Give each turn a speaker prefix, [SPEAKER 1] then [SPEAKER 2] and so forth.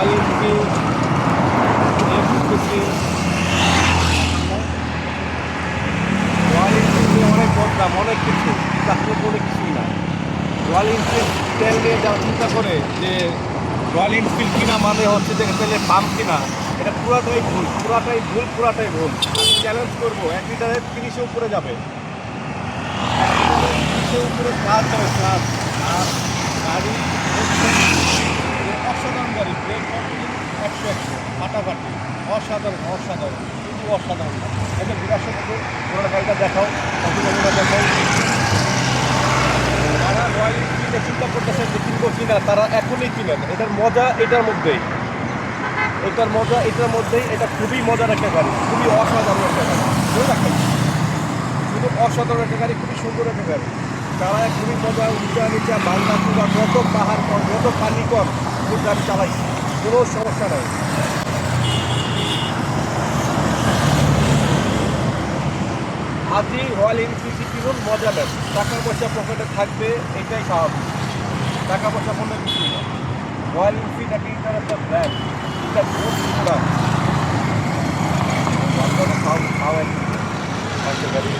[SPEAKER 1] ISP FCC অনেক বদনাম অনেক কিছু চাকরি করে কিছুই না রয়্যাল এনফিল্ড তেল নিয়ে যারা চিন্তা করে যে রয়্যাল এনফিল্ড কিনা মানে হচ্ছে যে তেলের পাম্প কিনা এটা পুরাটাই ভুল পুরাটাই ভুল পুরাটাই ভুল আমি চ্যালেঞ্জ করব এক লিটারের ফিনিশে উপরে যাবে উপরে কাজ যাবে কাজ অসাধারণ অসাধারণ কিন্তু অসাধারণ। এটা বিরাট মতো পুরোনো গাড়িটা দেখাও দেখাও। এনফিল্ডে চিন্তা করতেছেন যে কিনবো কিনা তারা এখনই কিনেন এটার মজা এটার মধ্যেই। এটার মজা এটার মধ্যেই, এটা খুবই মজার একটা গাড়ি, খুবই অসাধারণ একটা গাড়ি। মনে শুধু অসাধারণ একটা গাড়ি, খুবই সুন্দর একটা গাড়ি। তারা খুবই মজা, উঁচা নিচা বাংলা কুবা যত পাহাড় কর, যত পানি কর গাড়ি চালাইছে। কোনো সমস্যা নাই। এলপিজি রয়্যাল এনফিসি কিনুন, মজা নেন। টাকা পয়সা পকেটে থাকবে, এটাই স্বাভাবিক। টাকা পয়সা কোনো কিছু না রয়্যাল এলপিজি নাকি তার একটা ব্র্যান্ড এটা বহুত প্রোডাক্ট খাওয়া একটা গাড়ি